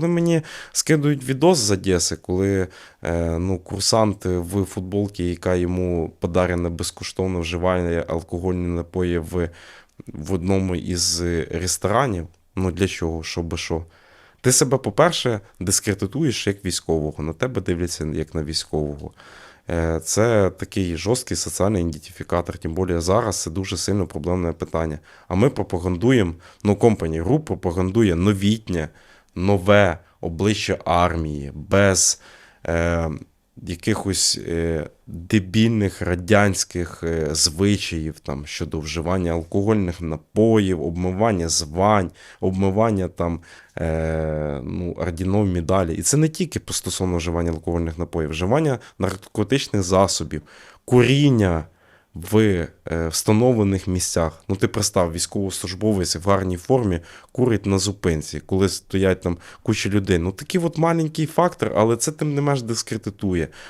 коли мені скидують відос з Одеси, коли е, ну, курсант в футболці, яка йому подарена безкоштовно вживає алкогольні напої в, в одному із ресторанів. Ну для чого? Щоб що? Ти себе, по-перше, дискредитуєш як військового, на тебе дивляться як на військового. Е, Це такий жорсткий соціальний ідентифікатор, тим більше зараз це дуже сильно проблемне питання. А ми пропагандуємо, ну, Company Group пропагандує новітнє, нове обличчя армії, без е, якихось е, дебільних радянських е, звичаїв там, щодо вживання алкогольних напоїв, обмивання звань, обмивання там, е, ну, ордінов медалі. І це не тільки стосовно вживання алкогольних напоїв, вживання наркотичних засобів, куріння в е, встановлених місцях. Ну, ти представ, військовослужбовець в гарній формі курить на зупинці, коли стоять там куча людей. Ну, такий от маленький фактор, але це тим не менш дискредитує.